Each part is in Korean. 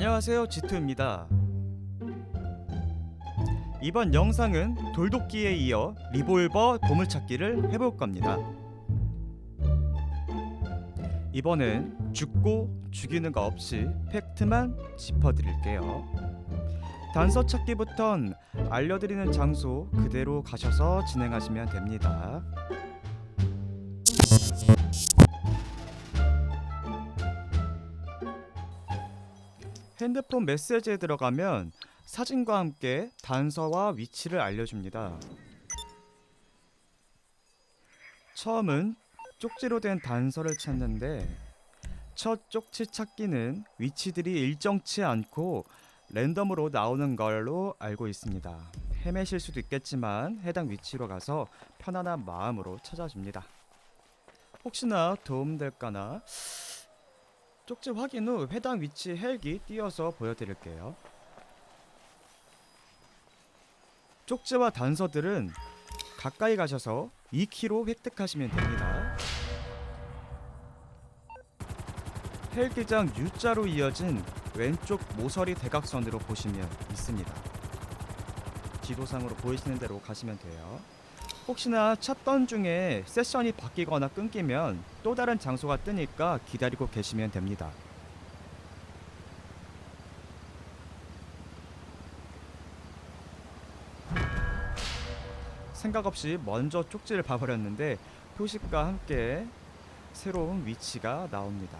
안녕하세요 지투입니다. 이번 영상은 돌도끼에 이어 리볼버 보물찾기를 해볼 겁니다. 이번엔 죽고 죽이는 거 없이 팩트만 짚어드릴게요. 단서 찾기부턴 알려드리는 장소 그대로 가셔서 진행하시면 됩니다 핸드폰 메시지에 들어가면 사진과 함께 단서와 위치를 알려줍니다. 처음은 쪽지로 된 단서를 찾는데 첫 쪽지 찾기는 위치들이 일정치 않고 랜덤으로 나오는 걸로 알고 있습니다. 헤매실 수도 있겠지만 해당 위치로 가서 편안한 마음으로 찾아줍니다. 혹시나 도움될까나 쪽지 확인 후 해당 위치 헬기 띄어서 보여드릴게요. 쪽지와 단서들은 가까이 가셔서 2키로 획득하시면 됩니다. 헬기장 U자로 이어진 왼쪽 모서리 대각선으로 보시면 있습니다. 지도상으로 보이시는 대로 가시면 돼요. 혹시나 찾던 중에 세션이 바뀌거나 끊기면 또 다른 장소가 뜨니까 기다리고 계시면 됩니다. 생각 없이 먼저 쪽지를 봐버렸는데 표식과 함께 새로운 위치가 나옵니다.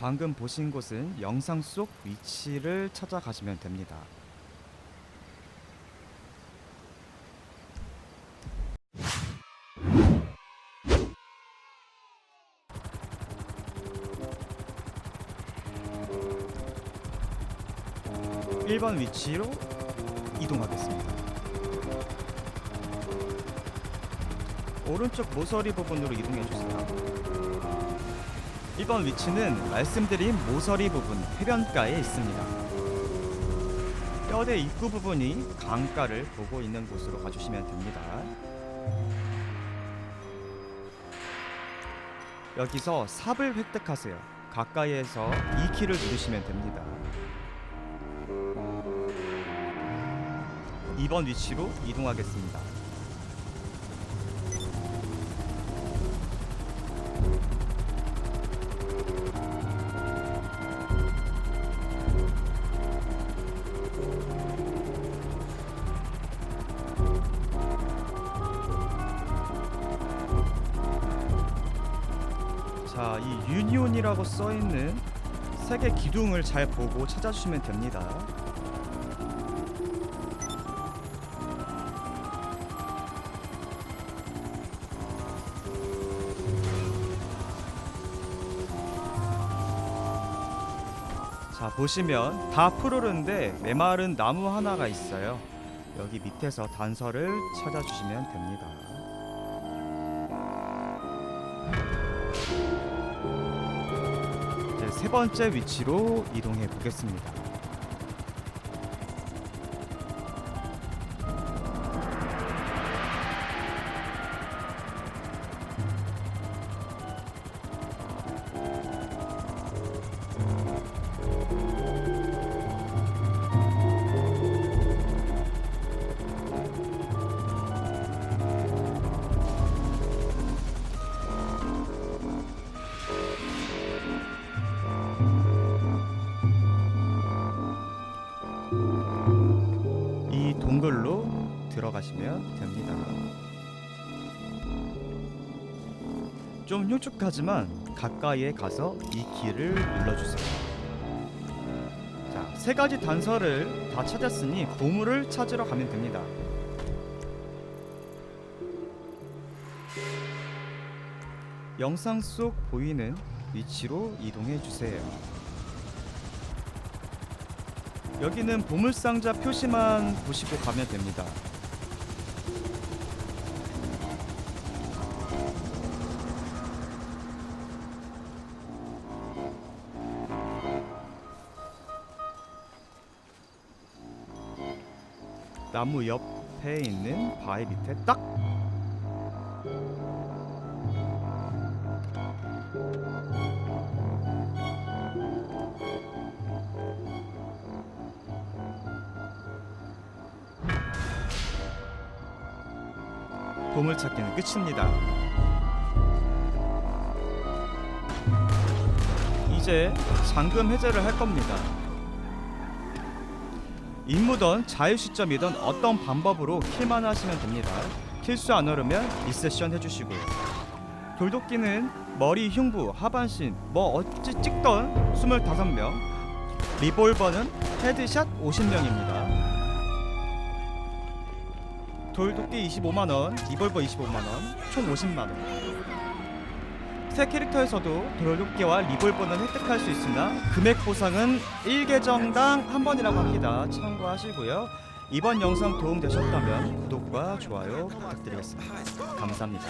방금 보신 곳은 영상 속 위치를 찾아가시면 됩니다. 일번 위치로 이동하겠습니다. 오른쪽 모서리 부분으로 이동해 주세요. 1번 위치는 말씀드린 모서리 부분 해변가에 있습니다. 뼈대 입구 부분이 강가를 보고 있는 곳으로 가주시면 됩니다. 여기서 삽을 획득하세요. 가까이에서 2키를 누르시면 됩니다. 2번 위치로 이동하겠습니다. 자, 이 유니온이라고 써 있는 세개 기둥을 잘 보고 찾아주시면 됩니다. 자 보시면 다 푸르른데 메마른 나무 하나가 있어요. 여기 밑에서 단서를 찾아주시면 됩니다. 세 번째 위치로 이동해 보겠습니다. 들어가시면 됩니다. 좀 흉측하지만 가까이에 가서 이 키를 눌러주세요. 자, 세 가지 단서를 다 찾았으니 보물을 찾으러 가면 됩니다. 영상 속 보이는 위치로 이동해 주세요. 여기는 보물상자 표시만 보시고 가면 됩니다. 나무 옆에 있는 바위 밑에 딱 보물찾기는 끝입니다. 이제 잠금 해제를 할 겁니다. 임무던 자유 시점이던 어떤 방법으로 킬만 하시면 됩니다. 킬수 안 오르면 리세션 해주시고요. 돌도끼는 머리, 흉부, 하반신 뭐 어찌 찍던 25명 리볼버는 헤드샷 50명입니다. 돌도끼 25만원, 리볼버 25만원, 총 50만원. 새 캐릭터에서도 돌도끼와 리볼버는 획득할 수 있으나 금액 보상은 1계정당 한 번이라고 합니다. 참고하시고요. 이번 영상 도움 되셨다면 구독과 좋아요 부탁드리겠습니다. 감사합니다.